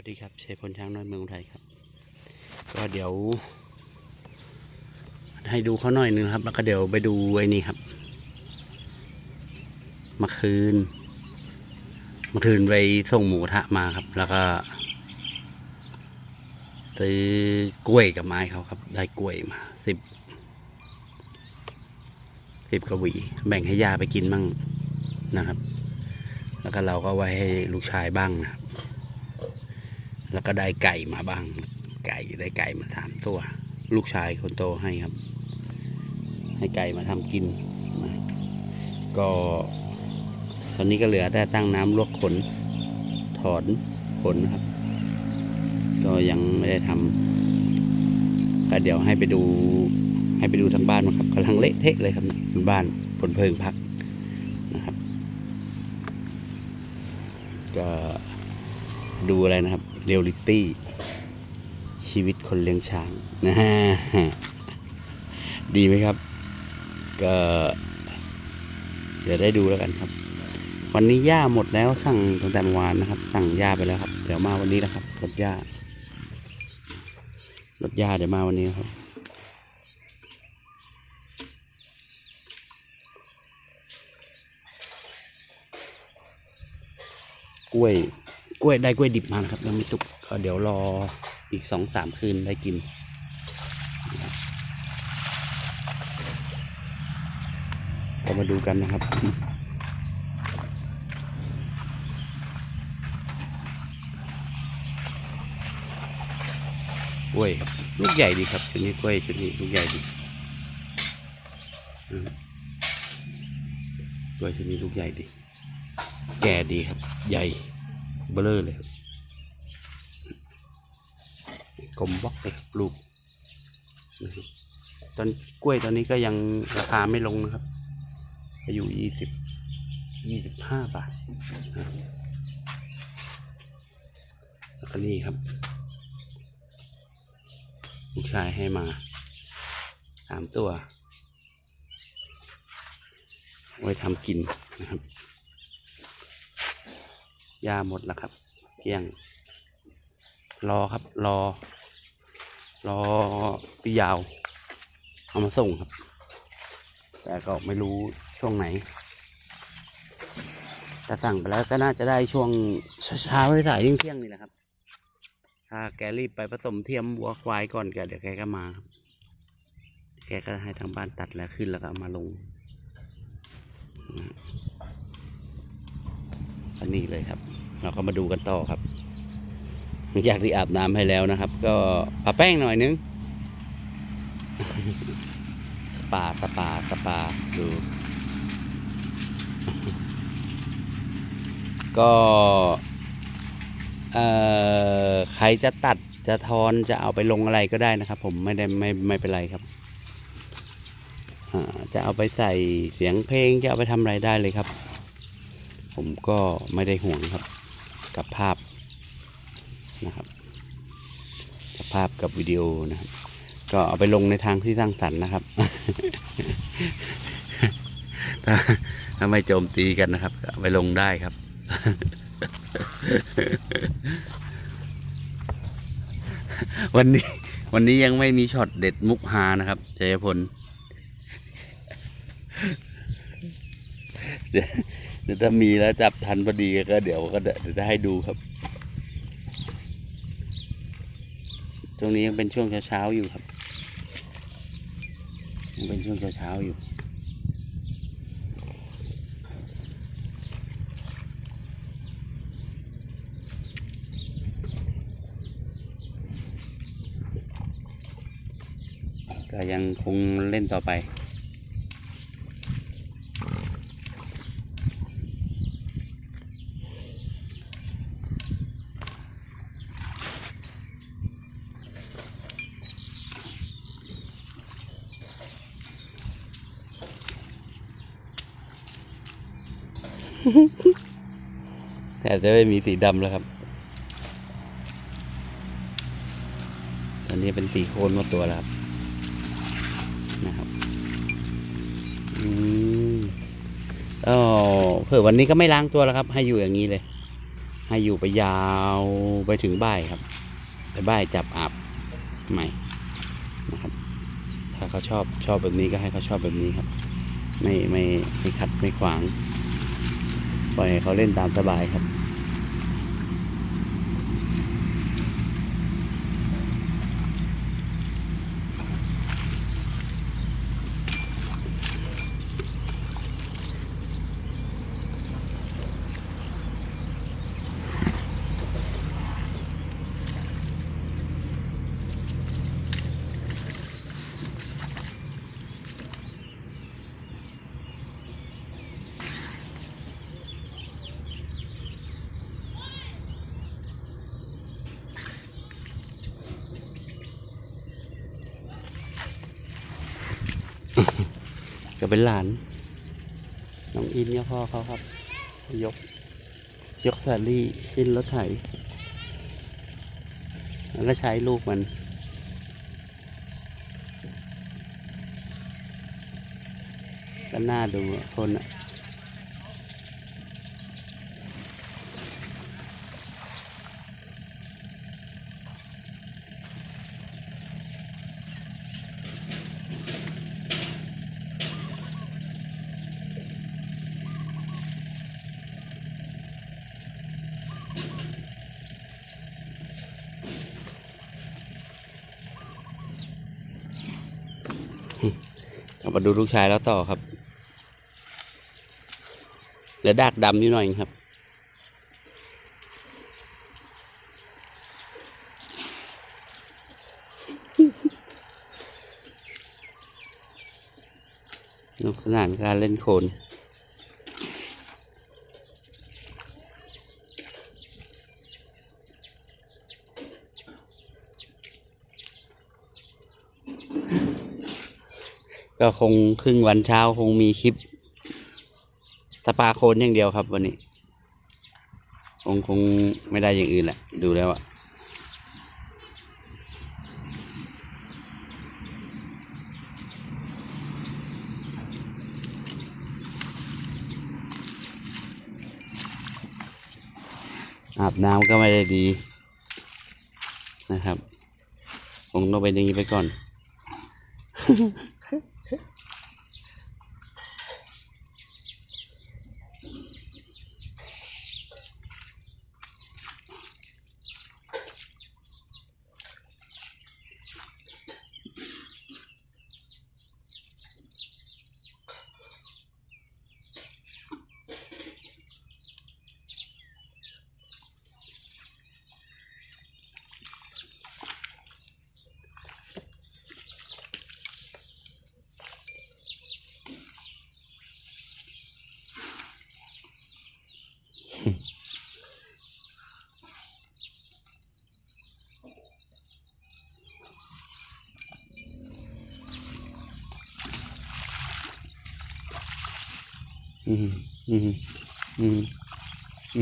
วัสดีครับเชฟพลช้างน้อยเมืองอุทัยครับ ก็เดี๋ยว ให้ดูเขาหน่อยนึงครับ แล้วก็เดี๋ยวไปดูไอ้นี่ครับเมื่อคืนเมื่อคืนไปส่งหมูทะมาครับ แล้วก็ซื้อกล้วยกับไม้เขาครับ ได้กล้วยมาสิบสิบกระวีแบ่งให้ย่าไปกินมั่งนะครับ แล้วก็เราก็ไว้ให้ลูกชายบ้างนะ แล้วก็ได้ไก่มาบ้าง ไก่ได้ไก่มาสามตัว ลูกชายคนโตให้ครับ ให้ไก่มาทำกินก็ตอนนี้ก็เหลือแต่ตั้งน้ำลวกขน ถอนขนนะครับ ก็ยังไม่ได้ทำก็เดี๋ยวให้ไปดูให้ไปดูทางบ้านนะครับกำลังเละเทะเลยครับบนบ้านผลเพลิงพักนะครับ ก็ดูอะไรนะครับ เรียลลิตี้ ชีวิตคนเลี้ยงช้างนะฮะดีไหมครับ ก็ เดี๋ยวได้ดูแล้วกันครับ วันนี้หญ้าหมดแล้วสั่งตั้งแต่เมื่อวานนะครับ สั่งหญ้าไปแล้วครับ เดี๋ยวมาวันนี้แล้วครับรถหญ้ารถหญ้าเดี๋ยวมาวันนี้ครับกล้วย กล้วยได้กล้วยดิบมานะครับยังไม่สุกก็เดี๋ยวรออีกสองสามคืนได้กินก็มาดูกันนะครับกล้วยลูกใหญ่ดีครับชุดนี้กล้วยชุดนี้ลูกใหญ่ดีกล้วยชุดนี้ลูกใหญ่ดี แก่ดีครับ ใหญ่ เบลอเลยครับกลมบล็อกเลยลูกตอนกล้วยตอนนี้ก็ยังราคาไม่ลงนะครับอายุยี่สิบยี่สิบห้าบาทนะครับล้วก็นี่ครับ ลูกชายให้มาสามตัว ไว้ทำกินนะครับ ยาหมดแล้วครับ เที่ยง รอครับ รอ รอพี่ยาว เอามาส่งครับ แต่ก็ไม่รู้ช่วงไหนแต่สั่งไปแล้วก็น่าจะได้ช่วงเช้าๆสายเที่ยงนี่แหละครับ ถ้าแกรีบไปผสมเทียมวัวควายก่อนแกเดี๋ยวแกก็มาครับแกก็ให้ทางบ้านตัดแล้วขึ้นแล้วก็มาลง อันนี้เลยครับ เราก็มาดูกันต่อครับอยากที่อาบน้ำให้แล้วนะครับ ก็ปะแป้งหน่อยนึง สปาสปาสปาดู ก็เอ่อใครจะตัดจะทอนจะเอาไปลงอะไรก็ได้นะครับ ผมไม่ได้ไม่ไม่เป็นไรครับจะเอาไปใส่เสียงเพลงจะเอาไปทำอะไรได้เลยครับ ผมก็ไม่ได้ห่วงครับ กับภาพนะครับกับภาพกับวิดีโอนะครับ ก็เอาไปลงในทางที่สร้างสรรค์นะครับ ถ้าถ้าไม่โจมตีกันนะครับเอาไปลงได้ครับวันนี้ วันนี้ยังไม่มีช็อตเด็ดมุกฮานะครับชัยพลเดี๋ยวเดี๋ยวถ้ามีแล้วจับทันพอดีก็เดี๋ยวก็เดี๋ยวจะให้ดูครับ ตรงนี้ยังเป็นช่วงเช้าๆอยู่ครับยังเป็นช่วงเช้าๆอยู่ก็ยังคงเล่นต่อไป แต่จะไม่มีสีดำแล้วครับ ตอนนี้เป็นสีโคนหมดตัวแล้วครับ นะครับอืมอ๋อเผื่อวันนี้ก็ไม่ล้างตัวแล้วครับ ให้อยู่อย่างนี้เลย ให้อยู่ไปยาวไปถึงบ่ายครับ ไปบ่ายจับอาบใหม่นะครับ ถ้าเขาชอบชอบแบบนี้ก็ให้เขาชอบแบบนี้ครับ ไม่ไม่ไม่ขัดไม่ขวาง ปล่อยให้เขาเล่นตามสบายครับ ก็ เป็นหลาน น้องอินเนี่ยพ่อเขาครับ ยก ยกสาลี่ขึ้นรถไถแล้วก็ใช้ลูกมัน ก็น่าดูคนอะ มาดูลูกชายแล้วต่อครับเหลือดากดำนิดหน่อยครับ นุกสนานการเล่นโคน ก็คงครึ่งวันเช้าคงมีคลิปสปาโคลนอย่างเดียวครับ วันนี้ คงคงไม่ได้อย่างอื่นแหละ ดูแล้วอะอาบน้ำก็ไม่ได้ดีนะครับ คงต้องเป็นอย่างนี้ไปก่อน อืมอืมอื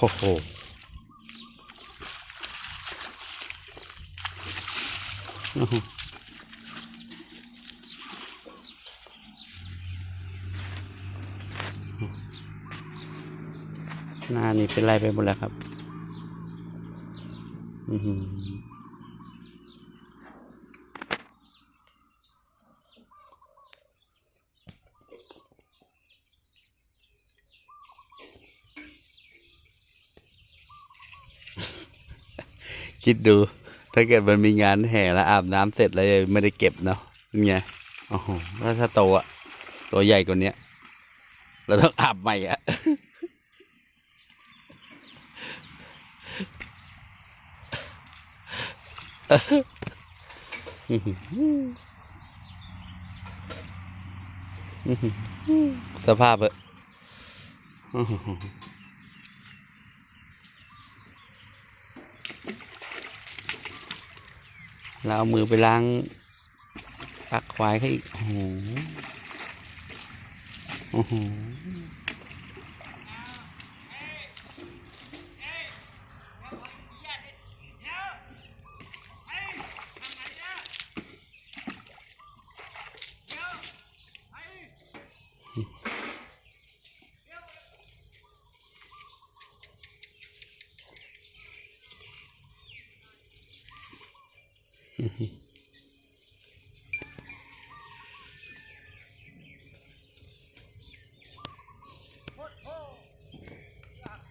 โหหน้านี่เป็นไรไปหมดแล้วครับ อือ คิดดู ถ้าเกิดมันมีงานแห่แล้วอาบน้ำเสร็จแล้วไม่ได้เก็บเนาะเป็นไงโอ้โหแล้วถ้าโตอะตัวใหญ่กว่านี้ยเราต้องอาบใหม่อะสภาพอะอื้อหือ เราเอามือไปล้างปักควายเขาอีกโอ้โหโอ้โห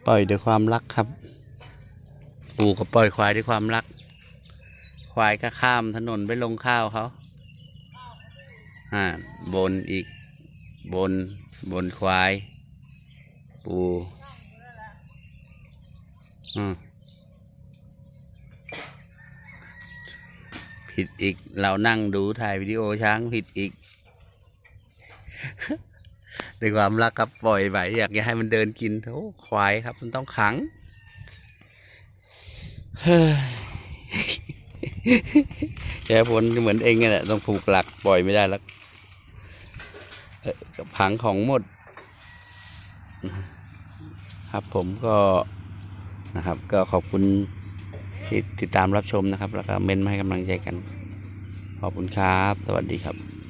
ปล่อยด้วยความรักครับปู่ก็ปล่อยควายด้วยความรัก ควายก็ข้ามถนนไปลงข้าวเขาอ่าบนอีกบนบนควาย ปูอืม ผิดอีก เรานั่งดูถ่ายวิดีโอช้างผิดอีกด้วยความรักครับปล่อยไปอยากจะให้มันเดินกินโถควายครับ มันต้องขังเฮ้ยแกผลเหมือนเองนี่แหละต้องผูกหลักปล่อยไม่ได้แล้วกับผังของหมด ครับผมก็นะครับ ก็ขอบคุณ ที่ติดตามรับชมนะครับ แล้วก็เม้นต์มาให้กำลังใจกัน ขอบคุณครับ สวัสดีครับ